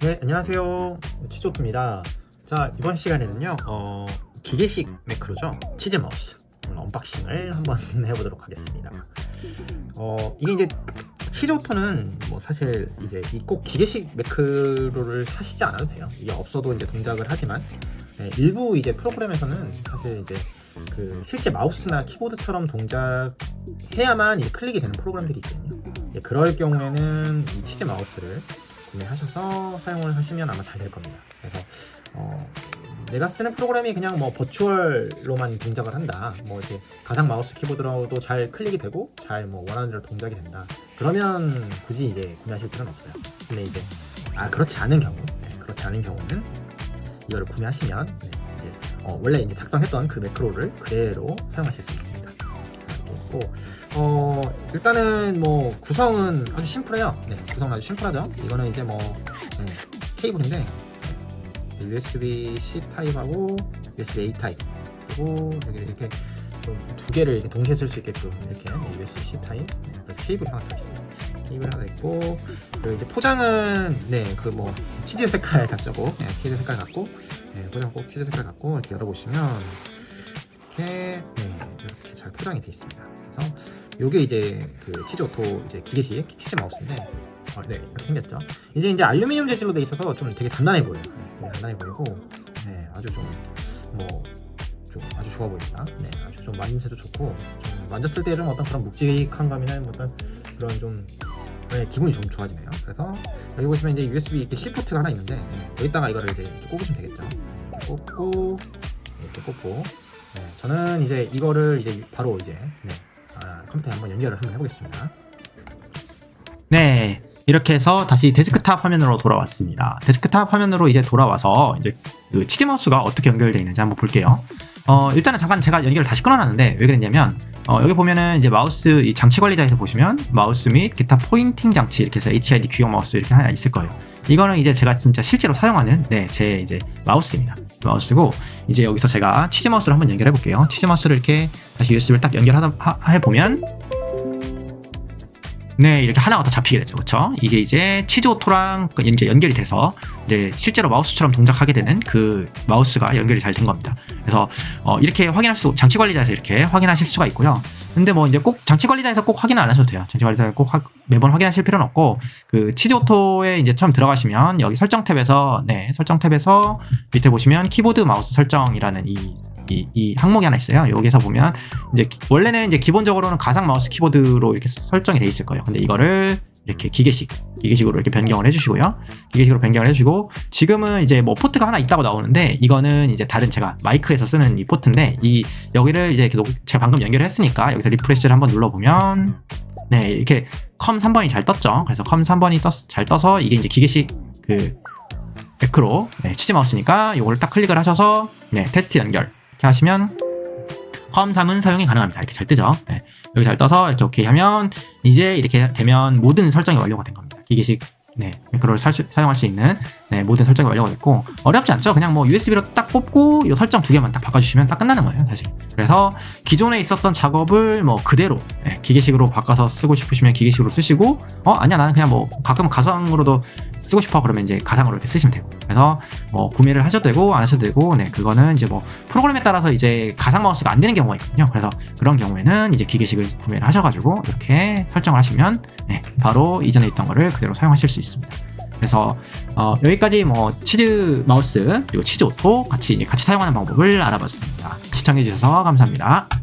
네, 안녕하세요. 치조토입니다. 자, 이번 시간에는요, 어, 기계식 매크로죠. 치즈 마우스. 언박싱을 한번 해보도록 하겠습니다. 어, 이게 이제 치조토는 뭐 사실 이제 이꼭 기계식 매크로를 사시지 않아도 돼요. 이게 없어도 이제 동작을 하지만 네, 일부 이제 프로그램에서는 사실 이제 그 실제 마우스나 키보드처럼 동작해야만 이제 클릭이 되는 프로그램들이 있거든요. 예, 그럴 경우에는 이 치즈 마우스를 구매하셔서 사용을 하시면 아마 잘 될 겁니다. 그래서 어, 내가 쓰는 프로그램이 그냥 뭐 버추얼로만 동작을 한다. 뭐 이렇게 가상 마우스 키보드로도 잘 클릭이 되고 잘 뭐 원하는 대로 동작이 된다. 그러면 굳이 이제 구매하실 필요는 없어요. 근데 이제 아 그렇지 않은 경우, 네, 그렇지 않은 경우는 이거를 구매하시면 네, 이제 어, 원래 이제 작성했던 그 매크로를 그대로 사용하실 수 있습니다. 있고 어 일단은 뭐 구성은 아주 심플해요. 네, 구성 아주 심플하죠. 이거는 이제 뭐 네, 케이블인데 네, USB C 타입하고 USB A 타입 그리고 여기 이렇게 좀두 개를 이렇게 동시에 쓸 수 있게끔 이렇게 네, USB C 타입 네, 그래서 케이블 하나 더 있습니다. 케이블 하나 있고 그 이제 포장은 네그 뭐 치즈 색깔 같죠, 네, 치즈 색깔 같고 네, 포장 꼭 치즈 색깔 같고 이렇게 열어보시면 이렇게 네, 이렇게 잘 포장이 돼 있습니다. 그래서 요게 이제 그 치즈 오토 이제 기계식 치즈 마우스인데 어, 네 이렇게 생겼죠. 이제 이제 알루미늄 재질로 돼 있어서 좀 되게 단단해 보여요. 네, 되게 단단해 보이고 네 아주 좀뭐 좀 아주 좋아 보입니다. 네 아주 좀 만짐새도 좋고 좀 만졌을 때 좀 어떤 그런 묵직한 감이나 뭐 어떤 그런 좀 네, 기분이 좀 좋아지네요. 그래서 여기 보시면 이제 USB 이렇게 C 포트가 하나 있는데 네, 여기다가 이거를 이제 이렇게 꼽으시면 되겠죠. 네, 이렇게 꼽고 이렇게 꼽고 네, 저는 이제 이거를 이제 바로 이제 네, 아, 컴퓨터에 한번 연결을 한번 해보겠습니다. 네. 이렇게 해서 다시 데스크탑 화면으로 돌아왔습니다. 데스크탑 화면으로 이제 돌아와서 이제 그 치즈 마우스가 어떻게 연결되어 있는지 한번 볼게요. 어, 일단은 잠깐 제가 연결을 다시 끊어놨는데 왜 그랬냐면 어, 여기 보면은 이제 마우스 이 장치 관리자에서 보시면 마우스 및 기타 포인팅 장치 이렇게 해서 HID 귀용 마우스 이렇게 하나 있을 거예요. 이거는 이제 제가 진짜 실제로 사용하는 네, 제 이제 마우스입니다. 마우스고 이제 여기서 제가 치즈 마우스를 한번 연결해 볼게요. 치즈 마우스를 이렇게 다시 USB를 딱 연결하다 하- 해 보면 네, 이렇게 하나가 더 잡히게 되죠. 그렇죠? 이게 이제 치즈 오토랑 그 이제 연결이 돼서 이제 실제로 마우스처럼 동작하게 되는 그 마우스가 연결이 잘 된 겁니다. 그래서 어, 이렇게 확인할 수 장치 관리자에서 이렇게 확인하실 수가 있고요. 근데 뭐 이제 꼭 장치 관리자에서 꼭 확인 안 하셔도 돼요. 장치 관리자에서 꼭 확- 매번 확인하실 필요는 없고 그 치즈 오토에 이제 처음 들어가시면 여기 설정 탭에서 네, 설정 탭에서 밑에 보시면 키보드 마우스 설정이라는 이 이, 이 항목이 하나 있어요. 여기서 보면 이제 기- 원래는 이제 기본적으로는 가상 마우스 키보드로 이렇게 설정이 돼 있을 거예요. 근데 이거를 이렇게 기계식, 기계식으로 이렇게 변경을 해주시고요. 기계식으로 변경을 해주고 지금은 이제 뭐 포트가 하나 있다고 나오는데 이거는 이제 다른 제가 마이크에서 쓰는 이 포트인데 이 여기를 이제 계속 제가 방금 연결을 했으니까 여기서 리프레시를 한번 눌러보면 네 이렇게 컴 3번이 잘 떴죠. 그래서 컴 3번이 떴, 잘 떠서 이게 이제 기계식 그 매크로 네, 치즈 마우스니까 이걸 딱 클릭을 하셔서 네 테스트 연결 이렇게 하시면 컴3은 사용이 가능합니다. 이렇게 잘 뜨죠. 네, 여기 잘 떠서 이렇게 오케이 하면 이제 이렇게 되면 모든 설정이 완료가 된 겁니다. 기계식 네, 매크로를 살 수- 사용할 수 있는 네, 모든 설정이 완료가 됐고 어렵지 않죠? 그냥 뭐 USB로 딱 꼽고 이 설정 두 개만 딱 바꿔주시면 딱 끝나는 거예요, 사실. 그래서 기존에 있었던 작업을 뭐 그대로 네, 기계식으로 바꿔서 쓰고 싶으시면 기계식으로 쓰시고 어 아니야 나는 그냥 뭐 가끔 가상으로도 쓰고 싶어 그러면 이제 가상으로 이렇게 쓰시면 되고. 그래서 뭐 구매를 하셔도 되고 안 하셔도 되고 네 그거는 이제 뭐 프로그램에 따라서 이제 가상 마우스가 안 되는 경우가 있거든요. 그래서 그런 경우에는 이제 기계식을 구매를 하셔가지고 이렇게 설정을 하시면 네 바로 이전에 있던 거를 그대로 사용하실 수 있습니다. 그래서 어, 여기까지 뭐 치즈 마우스 그리고 치즈 오토 같이 같이 사용하는 방법을 알아봤습니다. 시청해주셔서 감사합니다.